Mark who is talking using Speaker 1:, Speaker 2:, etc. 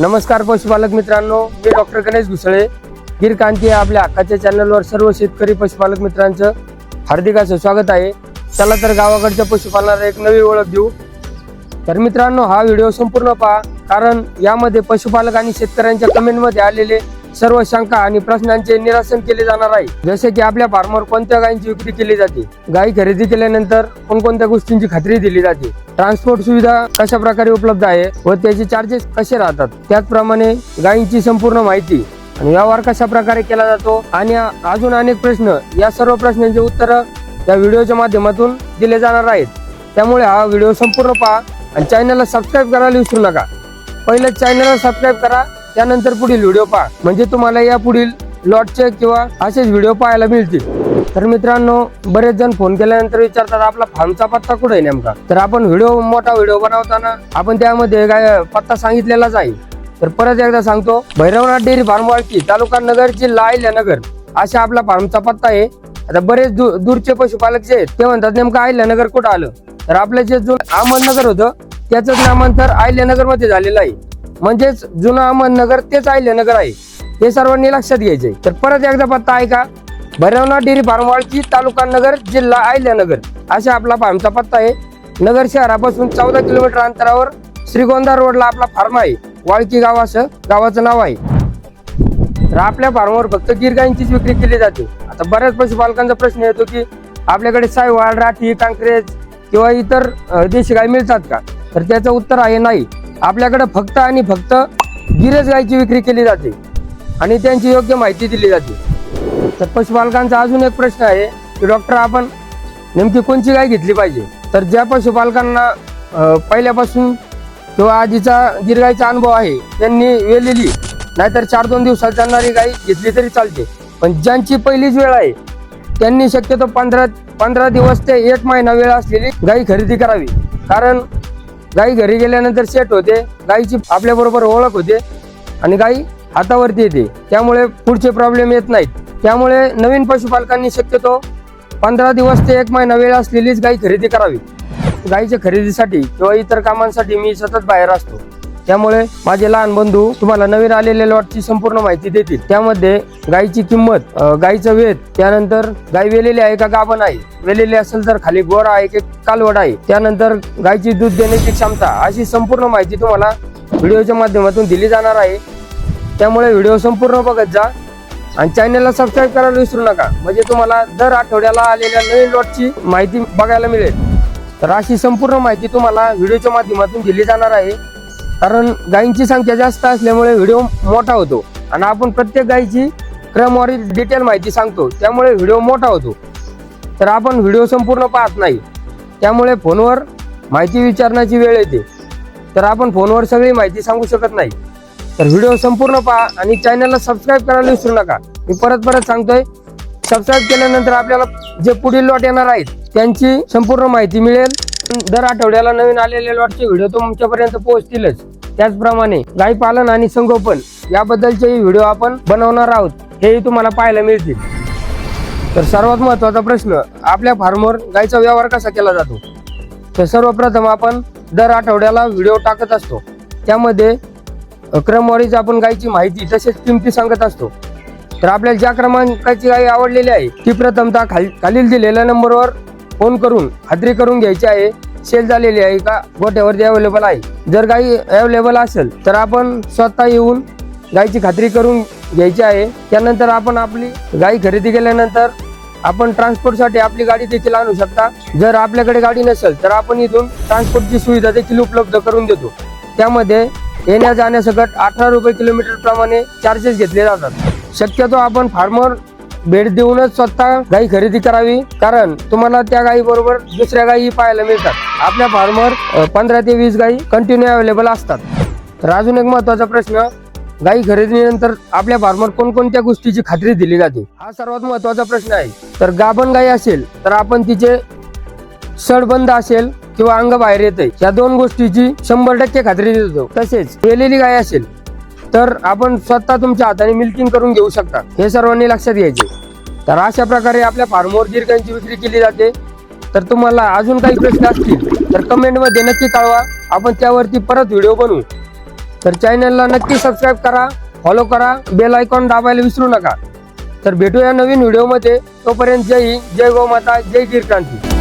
Speaker 1: नमस्कार पशुपालक मित्रांनो मी डॉक्टर गणेश घुसळे. गिर कांती आपल्या हक्काच्या चॅनलवर सर्व शेतकरी पशुपालक मित्रांचं हार्दिक असं स्वागत आहे. चला तर गावाकडच्या पशुपालनाला एक नवी ओळख देऊ. तर मित्रांनो हा व्हिडिओ संपूर्ण पहा कारण यामध्ये पशुपालक आणि शेतकऱ्यांच्या कमेंटमध्ये आलेले सर्व शंका आणि प्रश्नांचे निरासन केले जाणार आहे. जसे की आपल्या फार्मवर कोणत्या गायींची विक्री केली जाते? गायी खरेदी केल्यानंतर कोणकोणत्या गोष्टींची खात्री दिली जाते? ट्रान्सपोर्ट सुविधा कशा प्रकारे उपलब्ध आहे व त्याचे चार्जेस कसे राहतात? त्याचप्रमाणे गायींची संपूर्ण माहिती आणि व्यवहार कशा प्रकारे केला जातो? आणि अजून अनेक प्रश्न या सर्व प्रश्नांची उत्तरं या व्हिडिओच्या माध्यमातून दिले जाणार आहेत. त्यामुळे हा व्हिडिओ संपूर्ण पहा आणि चॅनलला सबस्क्राईब करायला विसरू नका. पहिले चॅनलला सबस्क्राईब करा. त्यानंतर पुढील व्हिडिओ पहा. म्हणजे तुम्हाला या पुढील लॉटचे किंवा असेच व्हिडिओ पाहायला मिळतील. तर मित्रांनो बरेच जण फोन केल्यानंतर विचारतात आपला फार्मचा पत्ता कुठे आहे नेमका? तर आपण व्हिडिओ मोठा व्हिडिओ बनवताना आपण त्यामध्ये काय पत्ता सांगितलेलाच आहे. तर परत एकदा सांगतो भैरवनाथ डेअरी फार्म वाळकी तालुका नगर जिल्हा नगर अशा आपला फार्मचा पत्ता आहे. आता बरेच दूर दूरचे पशुपालक जे आहेत ते म्हणतात नेमकं अहिल्यानगर कुठं आलं? तर आपलं जे जुन अहमदनगर होतं त्याचं नामांतर अहिल्यानगरमध्ये झालेलं आहे. म्हणजेच जुनं अहमदनगर तेच अहिल्यानगर आहे. हे सर्वांनी लक्षात घ्यायचे तर परत एकदा पत्ता आहे का? भैरवनाथ डेअरी फार्म वाळकी तालुका नगर जिल्हा अहिल्यानगर असा आपला फार्मचा पत्ता आहे. नगर शहरापासून चौदा किलोमीटर अंतरावर श्रीगोंदा रोडला आपला फार्म आहे. वाळकी गाव असं गावाचं नाव आहे. तर आपल्या फार्मवर फक्त गिरगायींचीच विक्री केली जाते. आता बऱ्याच पशुपालकांचा प्रश्न येतो की आपल्याकडे सायवाळ राठी कांक्रेज किंवा इतर देशी गाय मिळतात का? तर त्याचं उत्तर आहे नाही. आपल्याकडे फक्त आणि फक्त गिरज गायची विक्री केली जाते आणि त्यांची योग्य माहिती दिली जाते. तर पशुपालकांचा अजून एक प्रश्न आहे की डॉक्टर आपण नेमकी कोणची गाय घेतली पाहिजे? तर ज्या पशुपालकांना पहिल्यापासून किंवा आधीचा गिरगाईचा अनुभव आहे त्यांनी वेलेली नाहीतर चार दोन दिवसात जाणारी गाय घेतली तरी चालते. पण ज्यांची पहिलीच वेळ आहे त्यांनी शक्यतो पंधरा पंधरा दिवस ते एक महिना वेळ असलेली गाय खरेदी करावी. कारण गाई घरी गेल्यानंतर सेट होते. गाईची आपल्या बरोबर ओळख होते. आणि गाई हातावरती येते. त्यामुळे पुढचे प्रॉब्लेम येत नाहीत. त्यामुळे नवीन पशुपालकांनी शक्यतो पंधरा दिवस ते एक महिना वेळ असलेलीच गाई खरेदी करावी. गाईच्या खरेदीसाठी किंवा इतर कामांसाठी मी सतत बाहेर असतो. त्यामुळे माझे लहान बंधू तुम्हाला नवीन आलेल्या लॉटची संपूर्ण माहिती देतील. त्यामध्ये गायीची किंमत गायीचं वेध त्यानंतर गाय वेलेली आहे का गाभण आहे? वेलेली असेल तर खाली गोरा आहे की कालवड आहे? त्यानंतर गायची दूध देण्याची क्षमता अशी संपूर्ण माहिती तुम्हाला व्हिडिओच्या माध्यमातून दिली जाणार आहे. त्यामुळे व्हिडिओ संपूर्ण बघत जा आणि चॅनलला सबस्क्राईब करायला विसरू नका. म्हणजे तुम्हाला दर आठवड्याला आलेल्या नवीन लॉटची माहिती बघायला मिळेल. तर अशी संपूर्ण माहिती तुम्हाला व्हिडिओच्या माध्यमातून दिली जाणार आहे. कारण गायींची संख्या जास्त असल्यामुळे व्हिडिओ मोठा होतो. आणि आपण प्रत्येक गायीची क्रमवारी डिटेल माहिती सांगतो. त्यामुळे व्हिडिओ मोठा होतो. तर आपण व्हिडिओ संपूर्ण पाहत नाही. त्यामुळे फोनवर माहिती विचारण्याची वेळ येते. तर आपण फोनवर सगळी माहिती सांगू शकत नाही. तर व्हिडिओ संपूर्ण पहा आणि चॅनलला सबस्क्राईब करायला विसरू नका. मी परत परत सांगतोय सबस्क्राईब केल्यानंतर आपल्याला जे पुढील लॉट येणार आहेत त्यांची संपूर्ण माहिती मिळेल. दर आठवड्याला नवीन आलेले लॉटचे व्हिडिओ तुमच्यापर्यंत पोहोचतीलच. त्याचप्रमाणे गाई पालन आणि संगोपन याबद्दलचेही व्हिडिओ आपण बनवणार आहोत. हेही तुम्हाला पाहायला मिळतील. तर सर्वात महत्त्वाचा प्रश्न आपल्या फार्मवर गायचा व्यवहार कसा केला जातो? तर सर्वप्रथम आपण दर आठवड्याला व्हिडिओ टाकत असतो. त्यामध्ये क्रमवारीच आपण गायची माहिती तसेच किमती सांगत असतो. तर आपल्याला ज्या क्रमांकाची गाय आवडलेली आहे ती प्रथमतः खाली खालील दिलेल्या नंबरवर फोन करून खात्री करून घ्यायची आहे. सेल झालेली आहे का? गोठ्यावरती अवेलेबल आहे. जर गाई अवेलेबल असेल तर आपण स्वतः येऊन गायची खात्री करून घ्यायची आहे. त्यानंतर आपण आपली गाई खरेदी केल्यानंतर आपण ट्रान्सपोर्टसाठी आपली गाडी देखील आणू शकता. जर आपल्याकडे गाडी नसेल तर आपण इथून ट्रान्सपोर्टची सुविधा देखील उपलब्ध करून देतो. त्यामध्ये येण्या जाण्यासकट अठरा रुपये किलोमीटर प्रमाणे चार्जेस घेतले जातात. शक्यतो आपण फार्मर भेट देऊनच स्वतः गाई खरेदी करावी. कारण तुम्हाला त्या गायी बरोबर दुसऱ्या गायी पाहायला मिळतात. आपल्या फार्मर पंधरा ते वीस गायी कंटिन्यू अवेलेबल असतात. तर अजून एक महत्त्वाचा प्रश्न गाई खरेदीनंतर आपल्या फार्मर कोणकोणत्या गोष्टीची खात्री दिली जाते? हा सर्वात महत्त्वाचा प्रश्न आहे. तर गाभण गाई असेल तर आपण तिचे सडबंद असेल किंवा अंग बाहेर येते या दोन गोष्टीची शंभर टक्के खात्री देतो. तसेच वेलेली गाय असेल तर आपण स्वतः तुमच्या हाताने मिल्किंग करून घेऊ शकता. हे सर्वांनी लक्षात घ्यायचे. तर अशा प्रकारे आपल्या फार्मवर गिरकांची विक्री केली जाते. तर तुम्हाला अजून काही प्रश्न असतील तर कमेंटमध्ये नक्की कळवा. आपण त्यावरती परत व्हिडिओ बनवू. तर चॅनलला नक्की सबस्क्राईब करा फॉलो करा बेल आयकॉन दाबायला विसरू नका. तर भेटूया नवीन व्हिडिओमध्ये तोपर्यंत जय हिंद जय गोमाता जय गिरक्रांती